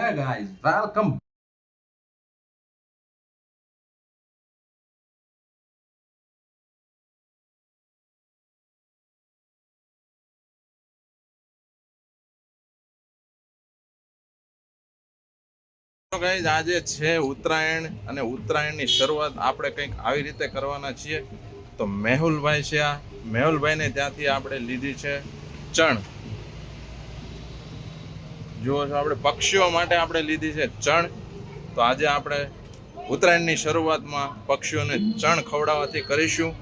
Hey guys, welcome. Guys આજે છે ઉત્તરાયણ અને ઉત્તરાયણની શરૂઆત આપણે કંઈક આવી રીતે કરવાના છીએ. તો મેહુલભાઈ છે આ. મેહુલભાઈને ત્યાંથી આપણે લીધી છે ચણ. જુઓ છો આપણે પક્ષીઓ માટે આપણે લીધી છે ચણ. તો આજે આપણે ઉત્તરાયણની શરૂઆતમાં પક્ષીઓને ચણ ખવડાવવાથી કરીશું.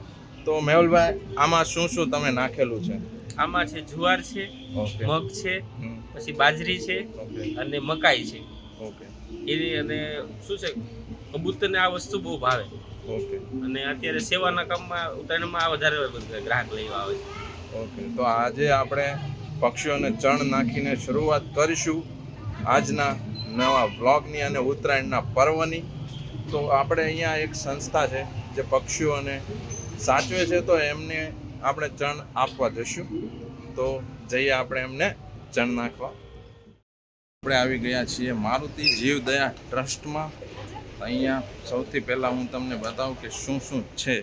તો મેહુલભાઈ આમાં શું શું તમે નાખેલું છે? આમાં છે જુવાર છે મગ છે પછી બાજરી છે અને મકાઈ છે. ઓકે. એ અને શું છે કબૂતરને આ વસ્તુ બહુ ભાવે. ઓકે. અને અત્યારે સેવાના કામમાં ઉત્તરાયણમાં વધારે બધા ગ્રાહક લેવા આવે છે. ઓકે. તો આજે આપણે પક્ષીઓને ચણ નાખીને શરૂઆત કરીશું આજના નવા વ્લોગની અને ઉત્તરાયણના પર્વની. તો આપણે અહીંયા એક સંસ્થા છે જે પક્ષીઓને સાચવે છે, તો એમને આપણે ચણ આપવા જશું તો જઈએ આપણે એમને ચણ નાખવા. આપણે આવી ગયા છીએ મારુતિ જીવદયા ટ્રસ્ટમાં. અહીંયા સૌથી પહેલાં હું તમને બતાવું કે શું શું છે.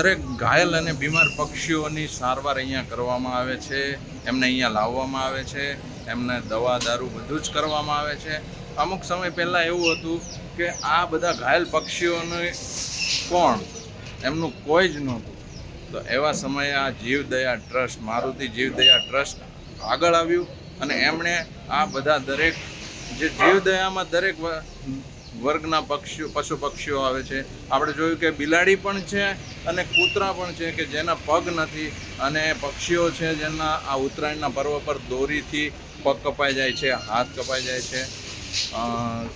દરેક ઘાયલ અને બીમાર પક્ષીઓની સારવાર અહીંયા કરવામાં આવે છે, એમને અહીંયા લાવવામાં આવે છે, એમને દવા, દારૂ બધું જ કરવામાં આવે છે. અમુક સમય પહેલાં એવું હતું કે આ બધા ઘાયલ પક્ષીઓને કોણ? એમનું કોઈ જ નહોતું. તો એવા સમયે આ જીવદયા ટ્રસ્ટ, મારુતિ જીવદયા ટ્રસ્ટ આગળ આવ્યું અને એમણે આ બધા દરેક જે જીવદયામાં દરેક વર્ગના પક્ષીઓ, પશુ પક્ષીઓ આવે છે. આપણે જોયું કે બિલાડી પણ છે અને કૂતરા પણ છે કે જેના પગ નથી અને પક્ષીઓ છે જેના આ ઉત્તરાયણના પર્વ પર દોરીથી પગ કપાઈ જાય છે, હાથ કપાઈ જાય છે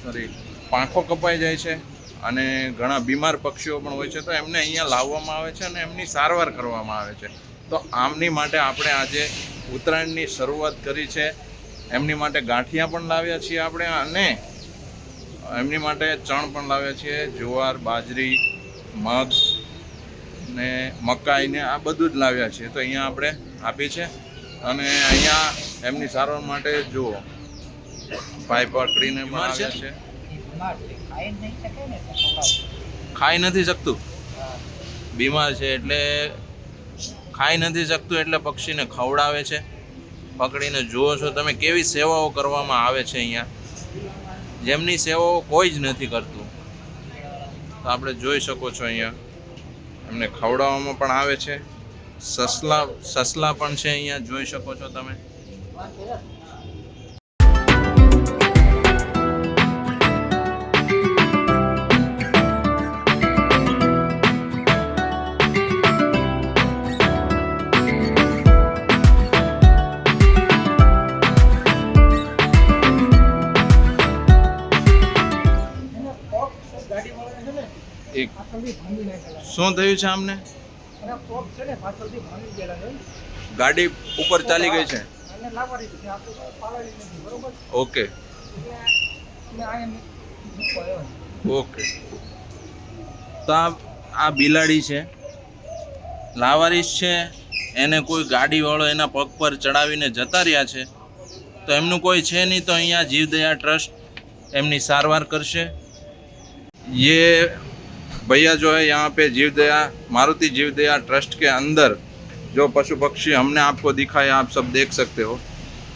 સોરી પાંખો કપાઈ જાય છે અને ઘણા બીમાર પક્ષીઓ પણ હોય છે. તો એમને અહીંયા લાવવામાં આવે છે અને એમની સારવાર કરવામાં આવે છે. તો આમની માટે આપણે આજે ઉત્તરાયણની શરૂઆત કરી છે. એમની માટે ગાંઠિયા પણ લાવ્યા છીએ આપણે અને એમની માટે ચણ પણ લાવ્યા છીએ જુવાર બાજરી મગ ને મકાઈ ને આ બધું જ લાવ્યા છીએ. તો અહીંયા આપણે આપી છે અને અહીંયા એમની સારવાર માટે જુઓ ભાઈ પકડીને પણ આવ્યા છે. ખાઈ નથી શકતું. બીમાર છે એટલે ખાઈ નથી શકતું એટલે પક્ષીને ખવડાવે છે. પકડીને જુઓ છો તમે કેવી સેવાઓ કરવામાં આવે છે અહીંયા. જેમની સેવાઓ કોઈ જ નથી કરતું. તો આપણે જોઈ શકો છો અહીંયા. એમને ખવડાવવામાં પણ આવે છે. સસલા સસલા પણ છે અહીંયા, જોઈ શકો છો તમે. એક શું થયું છે આમને? ગાડી ઉપર ચાલી ગઈ છે? ઓકે. ઓકે. તો આ બિલાડી છે. લાવારીશ છે. એને કોઈ ગાડીવાળો એના પગ પર ચડાવીને જતા રહ્યા છે. તો એમનું કોઈ છે નહીં તો અહીંયા જીવદયા ટ્રસ્ટ એમની સારવાર કરશે. ये भैया जो है यहाँ पे जीवदया मारुति जीव दया ट्रस्ट के अंदर जो पशु पक्षी हमने आपको दिखाया आप सब देख सकते हो।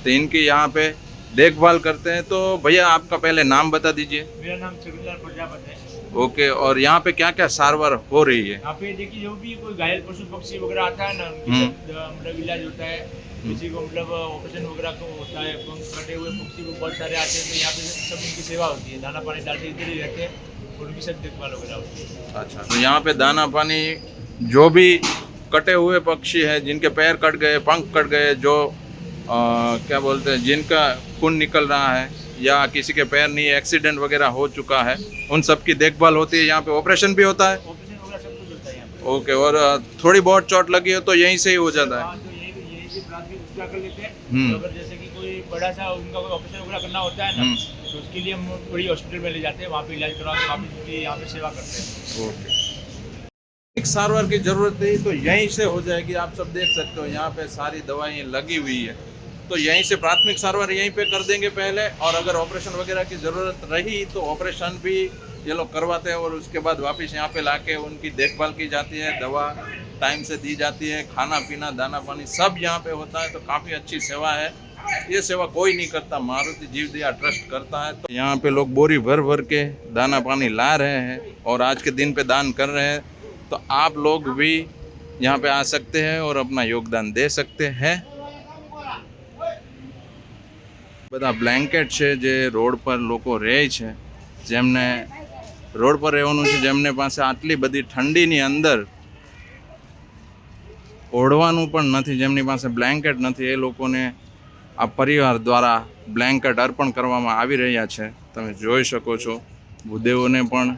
तो इनकी यहाँ पे देखभाल करते हैं। तो भैया आपका पहले नाम बता दीजिए। मेरा नाम चरुलाल प्रजापति है। ओके और यहाँ पे क्या क्या सारवार हो रही है? यहाँ पे देखिए जो भी कोई घायल पशु पक्षी वगैरह आता है ना हम्म। मतलब इलाज होता है। किसी को मतलब ऑपरेशन वगैरह को होता है कटे हुए पक्षी को बहुत सारे आते हैं। तो यहाँ पे सब सेवा होती है। दाना पानी डालते इधर ही रहते हैं। उनकी सब देखभाल वगैरह अच्छा। तो यहाँ पे दाना पानी जो भी कटे हुए पक्षी हैं जिनके पैर कट गए पंख कट गए जो अ, क्या बोलते हैं जिनका खून निकल रहा है या किसी के पैर नहीं एक्सीडेंट वगैरह हो चुका है उन सब की देखभाल होती है यहाँ पे ऑपरेशन भी होता है। ओके और थोड़ी बहुत चोट लगी हो तो यहीं से ही हो जाता है। हाँ, तो यही यही से कर लेते हैं। हम्म। अगर जैसे कि कोई बड़ा सा उनका कोई ऑपरेशन वगैरह करना होता है ना हम्म। तो उसके लिए हम बड़ी हॉस्पिटल में ले जाते हैं, वहाँ पे इलाज करवा के वापस उनकी यहाँ पे सेवा करते हैं। ओके एक सारवार की ज़रूरत है तो यहीं से हो जाएगी, आप सब देख सकते हो, यहाँ पे सारी दवाएँ लगी हुई है। तो यहीं से प्राथमिक सारवार यहीं पे कर देंगे पहले, और अगर ऑपरेशन वगैरह की ज़रूरत रही तो ऑपरेशन भी ये लोग करवाते हैं, और उसके बाद वापस यहाँ पे लाके उनकी देखभाल की जाती है, दवा टाइम से दी जाती है, खाना पीना, दाना पानी सब यहाँ पे होता है तो काफ़ी अच्छी सेवा है। ये सेवा कोई नहीं करता मारुति जीव दया ट्रस्ट करता है तो यहाँ पे लोग बोरी भर भर के दाना पानी ला रहे हैं और आज के दिन पे दान कर रहे हैं तो आप लोग भी यहाँ पे आ सकते हैं और अपना योगदान दे सकते हैं બધા બ્લેન્કેટ છે જે રોડ પર લોકો રહે છે જેમને રોડ પર રહેવાનું છે જેમને પાસે આટલી બધી ઠંડીની અંદર ઓઢવાનું પણ નથી જેમની પાસે બ્લેન્કેટ નથી એ લોકોને આ પરિવાર દ્વારા બ્લેન્કેટ અર્પણ કરવામાં આવી રહ્યા છે. તમે જોઈ શકો છો ભૂદેવોને પણ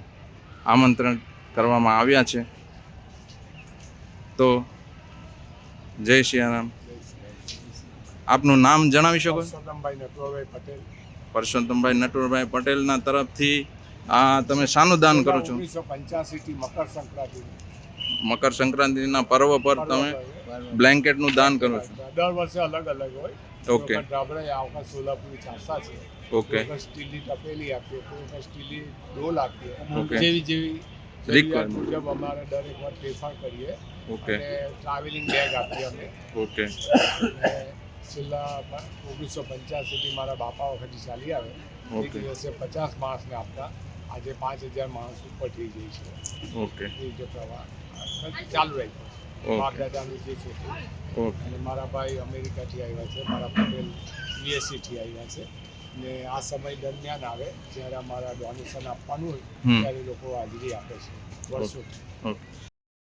આમંત્રણ કરવામાં આવ્યા છે. તો જય સિયારામ આપનું નામ જણાવી શકો? પટેલ. પરસોત્તમભાઈ નટવરભાઈ પટેલના તરફથી આ તમે શાનું દાન કરો છો? મકર સંક્રાંતિ. મકર સંક્રાંતિના પર્વ પર તમે બ્લેન્કેટનું દાન કરો છો? દર વર્ષે અલગ અલગ હોય. ઓકે. વખત આ વખત સોલાપુરી છાસા છે. ઓકે સ્ટીલની તપેલી આપીએ કોઈ વખત સ્ટીલની ડોલ આપીએ. જેવી જેવી મુજબ અમારે દરેક વાર ફેરફાર કરીએ. ઓકે ટ્રાવેલિંગ બેગ આપીએ અમે. ઓકે છેલ્લા ઓગણીસો પંચ્યાસીથી મારા બાપા વખતથી ચાલી આવે. એક દિવસે પચાસ માણસને આપતા. આજે પાંચ હજાર માણસ ઉપર થઈ જાય છે. ઓકે એ રીતે પ્રવાહ ચાલુ રાખ્યો. જે અને મારા ભાઈ અમેરિકાથી આવ્યા છે મારા પટેલ યુએસસીથી આવ્યા છે. ને આ સમય દરમિયાન આવે જ્યારે અમારા ડોનેશન આપવાનું હોય ત્યારે લોકો હાજરી આપે છે. વર્ષોથી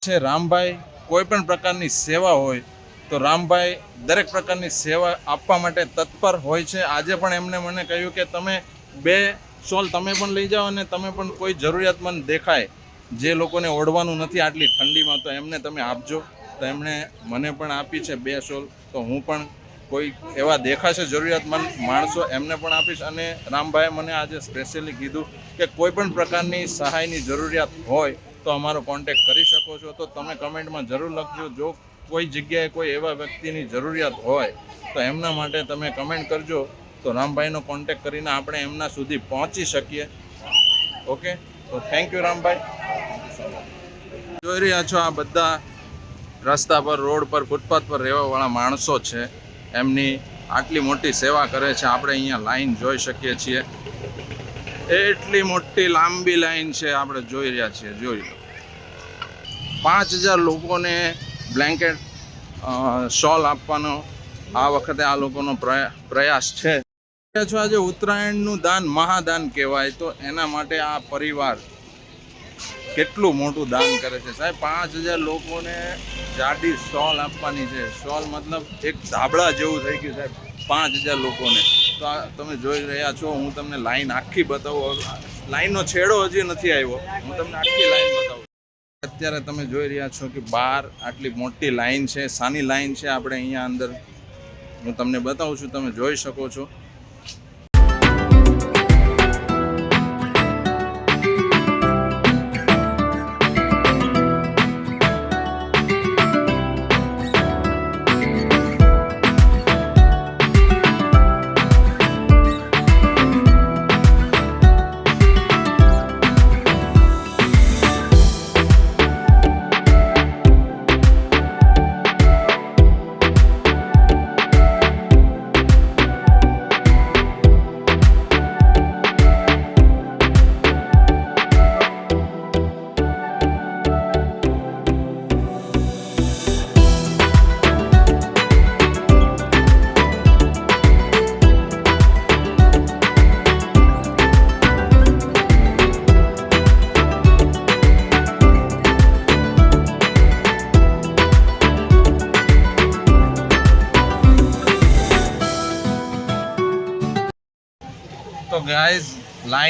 છે રામભાઈ કોઈ પણ પ્રકારની સેવા હોય તો રામભાઈ દરેક પ્રકારની સેવા આપવા માટે તત્પર હોય છે. આજે પણ એમને મને કહ્યું કે તમે બે શોલ તમે પણ લઈ જાઓ અને તમે પણ કોઈ જરૂરિયાતમંદ દેખાય. જે લોકોને ઓઢવાનું નથી આટલી ઠંડીમાં, તો એમને તમે આપજો. તો એમણે મને પણ આપી છે બે શોલ તો હું પણ કોઈ એવા દેખાશે જરૂરિયાતમંદ માણસો એમને પણ આપીશ. અને રામભાઈએ મને આજે સ્પેશિયલી કીધું કે કોઈ પણ પ્રકારની સહાયની જરૂરિયાત હોય, તો અમારો કોન્ટેક્ટ કરી શકો છો. તો તમે કમેન્ટમાં જરૂર લખજો. જો કોઈ જગ્યાએ કોઈ એવા વ્યક્તિની જરૂરિયાત હોય, તો એમના માટે તમે કમેન્ટ કરજો. તો રામભાઈનો કોન્ટેક્ટ કરીને આપણે એમના સુધી પહોંચી શકીએ. ઓકે? તો થેન્ક યુ રામભાઈ. જોઈ રહ્યા છો આ બધા રસ્તા પર, રોડ પર, ફૂટપાથ પર રહેવાવાળા માણસો છે. એમની આટલી મોટી સેવા કરે છે. આપણે અહીંયા લાઈન જોઈ શકીએ છીએ. એટલી મોટી લાંબી લાઈન છે આપણે જોઈ રહ્યા છીએ. જોઈ લો. પાંચ હજાર લોકોને બ્લેન્કેટ શોલ આપવાનો આ વખતે આ લોકોનો પ્રયા- પ્રયાસ છો આજે ઉત્તરાયણનું દાન, મહાદાન કહેવાય તો એના માટે આ પરિવાર કેટલું મોટું દાન કરે છે? સાહેબ, પાંચ હજાર લોકોને જાડી સ્ટોલ આપવાની છે. સ્ટોલ મતલબ એક ધાબળા જેવું થઈ ગયું સાહેબ, પાંચ હજાર લોકોને. તો આ તમે જોઈ રહ્યા છો, હું તમને લાઈન આખી બતાવું. લાઈનનો છેડો હજી નથી આવ્યો. હું તમને આખી લાઈન બતાવું. અત્યારે તમે જોઈ રહ્યા છો કે બહાર આટલી મોટી લાઈન છે, સાની લાઈન છે આપણે અહીંયા અંદર. હું તમને બતાવું છું, તમે જોઈ શકો છો.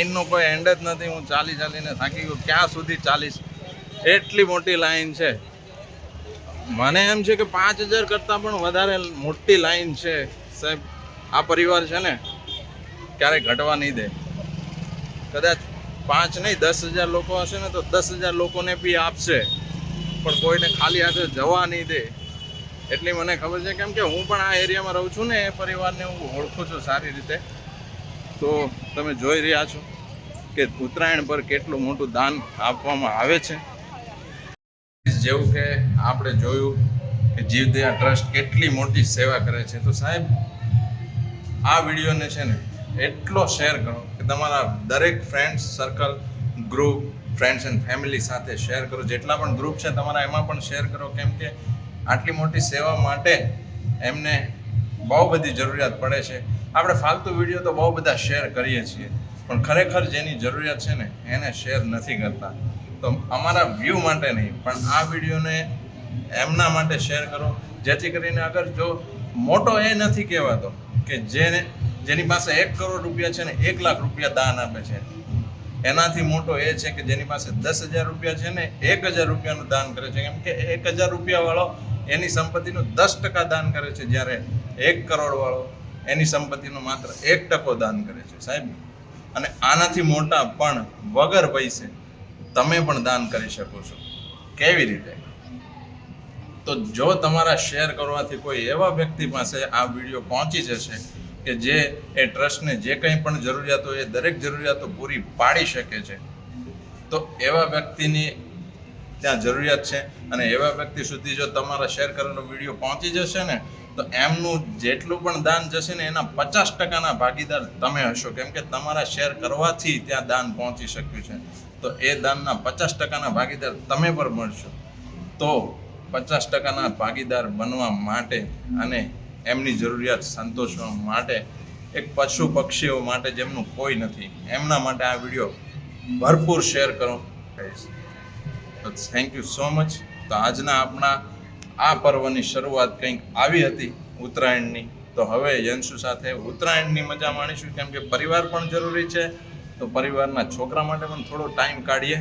લાઈનનો કોઈ એન્ડ જ નથી. હું ચાલી ચાલીને થાકી ગયો. ક્યાં સુધી ચાલીશ? એટલી મોટી લાઈન છે. મને એમ છે કે પાંચ હજાર કરતાં પણ વધારે મોટી લાઇન છે. સાહેબ, આ પરિવાર છે ને, ક્યારેય ઘટવા નહીં દે. કદાચ પાંચ નહીં, દસ હજાર લોકો હશે ને, તો દસ હજાર લોકોને બી આપશે. પણ કોઈને ખાલી હાથે જવા નહીં દે. એટલી મને ખબર છે. કેમ કે હું પણ આ એરિયામાં રહું છું ને, એ પરિવારને હું ઓળખું છું સારી રીતે. તો તમે જોઈ રહ્યા છો કે ઉત્તરાયણ પર કેટલું મોટું દાન આપવામાં આવે છે. જેવું કે આપણે જોયું કે જીવદયા ટ્રસ્ટ કેટલી મોટી સેવા કરે છે. તો સાહેબ, આ વિડીયોને છે ને એટલો શેર કરો કે તમારા દરેક friends circle group friends and family સાથે શેર કરો. જેટલા પણ ગ્રુપ છે તમારા, એમાં પણ શેર કરો. કેમ કે આટલી મોટી સેવા માટે એમને બહુ બધી જરૂરિયાત પડે છે. આપણે ફાલતુ વીડિયો તો બહુ બધા શેર કરીએ છીએ, પણ ખરેખર જેની જરૂરિયાત છે ને, એને શેર નથી કરતા. તો અમારા વ્યૂ માટે નહીં, પણ આ વિડીયોને એમના માટે શેર કરો, જેથી કરીને અગર જો મોટો એ નથી કહેવાતો કે જેને, જેની પાસે એક કરોડ રૂપિયા છે ને, એક લાખ રૂપિયા દાન આપે છે. એનાથી મોટો એ છે કે જેની પાસે દસ હજાર રૂપિયા છે ને, એક હજાર રૂપિયાનું દાન કરે છે. કેમ કે એક હજાર રૂપિયાવાળો એની સંપત્તિનું દસ ટકા દાન કરે છે, જ્યારે એક કરોડ વાળો એની સંપત્તિનો માત્ર એક ટકો દાન કરે છે સાહેબ. અને આનાથી મોટા પણ વગર પૈસે તમે પણ દાન કરી શકો છો. કેવી રીતે? તો જો તમારા શેર કરવાથી કોઈ એવા વ્યક્તિ પાસે આ વીડિયો પહોંચી જશે કે જે એ ટ્રસ્ટને જે કંઈ પણ જરૂરિયાત એ દરેક જરૂરિયાતો પૂરી પાડી શકે છે, તો એવા વ્યક્તિની ત્યાં જરૂરિયાત છે. અને એવા વ્યક્તિ સુધી જો તમારા શેર કરેલો વીડિયો પહોંચી જશે ને તો એમનું જેટલું પણ દાન જશે ને એના પચાસ ટકાના ભાગીદાર તમે હશો. કેમ કે તમારા શેર કરવાથી ત્યાં દાન પહોંચી શક્યું છે. તો એ દાનના પચાસ ટકાના ભાગીદાર તમે પણ મળશો. તો પચાસ ટકાના ભાગીદાર બનવા માટે અને એમની જરૂરિયાત સંતોષવા માટે એક પશુ પક્ષીઓ માટે જેમનું કોઈ નથી. એમના માટે આ વીડિયો ભરપૂર શેર કરો. થેન્ક યુ સો મચ તો આજના આપણા આ પર્વની શરૂઆત કંઈક આવી હતી ઉત્તરાયણની તો હવે યંશુ સાથે ઉત્તરાયણની મજા માણીશું કેમ કે પરિવાર પણ જરૂરી છે તો પરિવારના છોકરા માટે પણ થોડો ટાઈમ કાઢીએ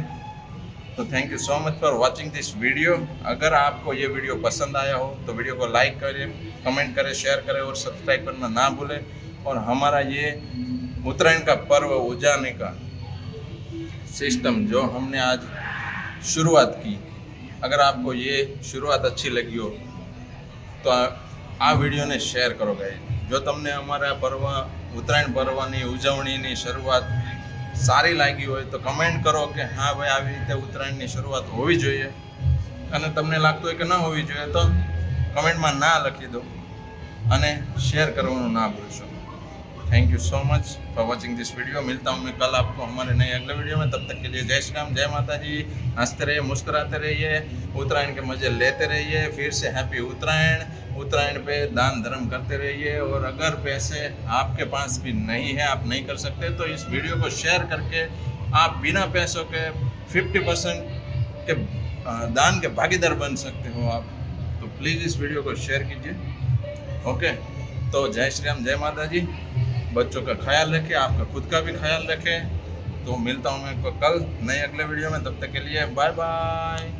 तो thank you so much for watching this video अगर आपको ये वीडियो पसंद आया हो तो वीडियो को लाइक करें कमेंट करें शेयर करें और सब्सक्राइब करना ना भूलें और हमारा ये उत्तरायण का पर्व उजाने का सिस्टम जो हमने आज शुरुआत की अगर आपको ये शुरुआत अच्छी लगी हो તો આ આ વિડીયોને શેર કરો ગાઈ જો તમને અમારા પર્વ ઉત્તરાયણ પર્વની ઉજવણીની શરૂઆત સારી લાગી હોય તો કમેન્ટ કરો કે હા ભાઈ આવી રીતે ઉત્તરાયણની શરૂઆત હોવી જોઈએ અને તમને લાગતું હોય કે ન હોવી જોઈએ તો કમેન્ટમાં ના લખી દો અને શેર કરવાનું ના ભૂલશો Thank you so much for watching this video मिलता हूँ मैं कल आपको हमारे नए अगले वीडियो में। तब तक के लिए जय श्री राम जय माता जी हँसते रहिए, मुस्कुराते रहिए। उत्तरायण के मज़े लेते रहिए। फिर से हैप्पी उत्तरायण। उत्तरायण पे दान धर्म करते रहिए। और अगर पैसे आपके पास भी नहीं है, आप नहीं कर सकते तो इस वीडियो को शेयर करके आप बिना पैसों के फिफ्टी परसेंट के दान के भागीदार बन सकते हो आप। तो प्लीज़ इस वीडियो को शेयर कीजिए। ओके तो जय श्री राम जय माता जी बच्चों का ख्याल रखें आपका खुद का भी ख्याल रखें तो मिलता हूँ मैं आपको कल नए अगले वीडियो में तब तक के लिए बाय बाय